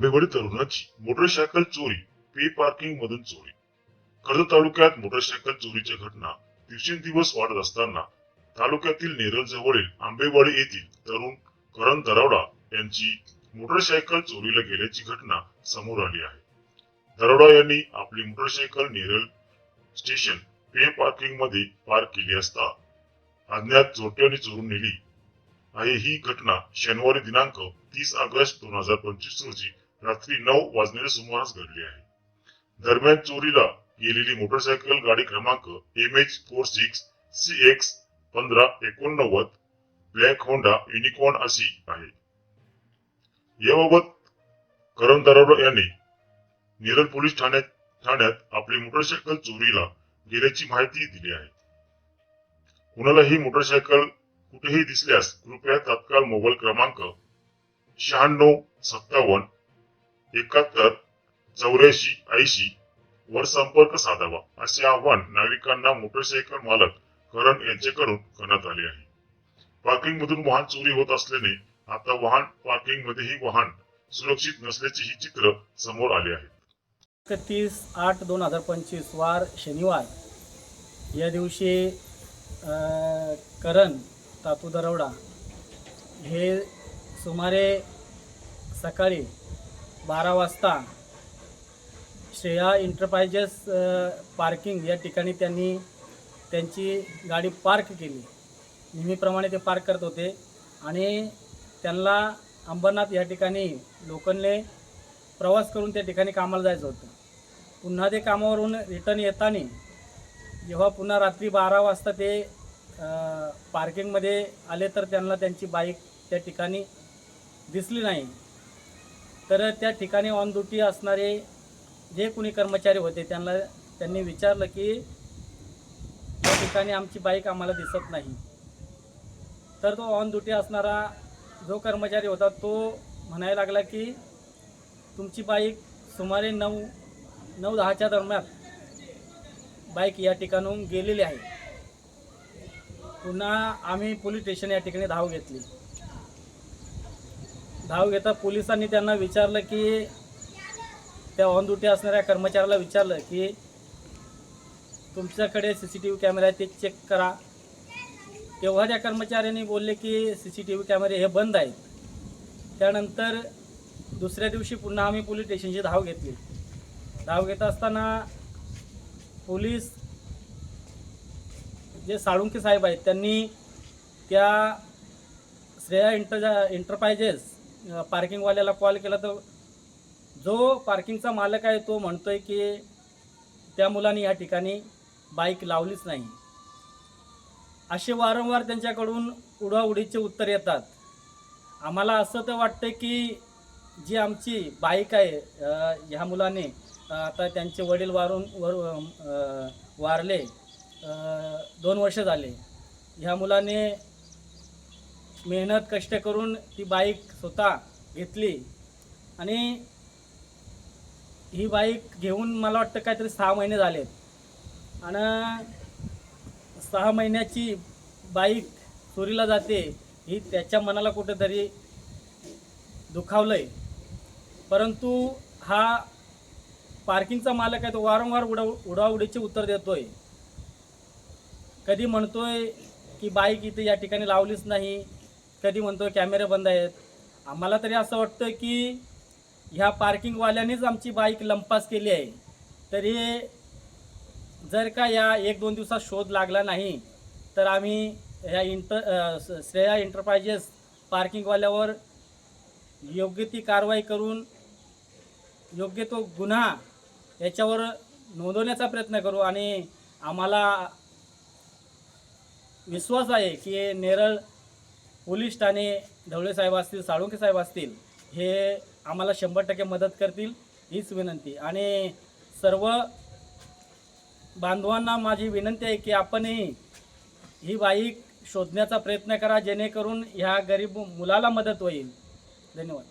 आंबेवाडी तरुणाची मोटरसायकल चोरी पे पार्किंग मधून चोरी. कर्जत तालुक्यात मोटरसायकल चोरीच्या घटना दिवसेंदिवस वाढत असताना तालुक्यातील नेरळ जवळील आंबेवाडी येथील तरुण करण दरावडा यांची मोटरसायकल चोरीला गेल्याची घटना समोर आली आहे. दरोडा यांनी आपली मोटरसायकल नेरळ स्टेशन पे पार्किंगमध्ये पार्क केली असता अज्ञात चोरट्याने चोरून नेली. आहे ही घटना शनिवारी दिनांक तीस ऑगस्ट दोन हजार पंचवीस रोजी रात्री नऊ वाजण्याच्या सुमारास घडली आहे. दरम्यान चोरीला गेलेली मोटरसायकल गाडी क्रमांक M H four six C X पंधरा एकोणनव्वद ब्लॅक होंडा युनिकॉर्न अशी आहे. याबाबत करण दरोडा यांनी नेरळ पोलीस ठाण्यात ठाण्यात आपली मोटरसायकल चोरीला गेल्याची माहिती दिली आहे. कुणालाही मोटरसायकल कुठेही दिसल्यास कृपया तात्काळ मोबाईल क्रमांक शहाण्णव सत्तावन्न एकाहत्तर चौऱ्याऐंशी ऐंशी वर संपर्क साधावा असे आव्हान नागरिकांना मोटरसायकल मालक करण यांच्याकडून करण्यात आले आहे. पार्किंग मधून वाहन चोरी होत असल्याने आता वाहन पार्किंग मध्येही वाहन सुरक्षित नसल्याचेही चित्र समोर आले आहे. एकतीस आठ दोन हजार पंचवीस वार शनिवार. या दिवशी करण तातू दरवडा हे सुमारे सकाळी बारा वाजता श्रेया इंटरप्राइजेस पार्किंग या ठिकाणी त्यांनी त्यांची गाडी पार्क केली. नेहमीप्रमाणे ते पार्क करत होते. आणि त्यांना अंबरनाथ या ठिकाणी लोकांनी प्रवास करून त्या ठिकाणी कामाला जायचं होतं. पुन्हा ते कामावरून रिटर्न येताना जेव्हा पुन्हा रात्री बारा वाजता ते पार्किंगमध्ये आले तर त्यांना त्यांची बाईक त्या ठिकाणी दिसली नाही. तर त्या ठिकाणी ऑन ड्युटी असणारे जे कोणी कर्मचारी होते त्यांना त्यांनी विचारलं की त्या ठिकाणी आमची बाईक आम्हाला दिसत नाही. तर तो ऑन ड्युटी असणारा जो कर्मचारी होता तो म्हणायला लागला की तुमची बाईक सुमारे नऊ नऊ दहाच्या दरम्यान बाईक या ठिकाणून गेलेली आहे. पुन्हा आम्ही पोलीस स्टेशन या ठिकाणी धाव घेतली. धाव घेता पोलिसांनी त्यांना विचारलं की त्या ऑन ड्युटी असणाऱ्या कर्मचाऱ्याला विचारलं की तुमच्याकडे C C T V camera आहे ते चेक करा. तेव्हा त्या कर्मचाऱ्यांनी बोलले की सी सी टी व्ही कॅमेरे हे बंद आहेत. त्यानंतर दुसऱ्या दिवशी पुन्हा आम्ही पोलीस स्टेशनची धाव घेतली. धाव घेत असताना पोलीस जे साळुंके साहेब आहेत त्यांनी त्या श्रेया इंटर इंटरप्राइजेस पार्किंगवाल्याला कॉल केला तर जो पार्किंगचा मालक आहे तो म्हणतो आहे की त्या मुलाने या ठिकाणी बाईक लावलीच नाही. असे वारंवार त्यांच्याकडून उडाउडीचे उत्तर येतात. आम्हाला असं तर वाटतं की जी आमची बाईक आहे ह्या मुलाने आता त्यांचे वडील वारून वर वारले दोन वर्ष झाले. ह्या मुलाने मेहनत कष्ट करून ती बाईक स्वतः घेतली. आणि ही बाईक घेऊन मला वाटतं काहीतरी सहा महिने झालेत. आणि सहा महिन्याची बाईक चोरीला जाते ही त्याच्या मनाला कुठेतरी दुखावलंय. परंतु हा पार्किंगचा मालक आहे तो वारंवार उडा उडाउडीचे उत्तर देतोय. कधी म्हणतोय की बाईक इथे या ठिकाणी लावलीच नाही कधी म्हणतो कॅमेरे बंद आहेत. आम्हाला तरी असं वाटतं की ह्या पार्किंगवाल्यानेच आमची बाईक लंपास केली आहे. तरी जर का या एक दोन दिवसात शोध लागला नाही तर आम्ही ह्या इंटर श्रेया एंटरप्राइजेस पार्किंगवाल्यावर योग्य ती कारवाई करून योग्य तो गुन्हा याच्यावर नोंदवण्याचा प्रयत्न करू. आणि आम्हाला विश्वास आहे की नेरळ पोलीस ठाणे ढवळे साहेब असतील साळुंके साहेब असतील हे आम्हाला शंभर टक्के मदत करतील हीच विनंती. आणि सर्व बांधवांना माझी विनंती आहे की आपणही ही बाईक शोधण्याचा प्रयत्न करा जेणेकरून ह्या गरीब मुलाला मदत होईल. धन्यवाद.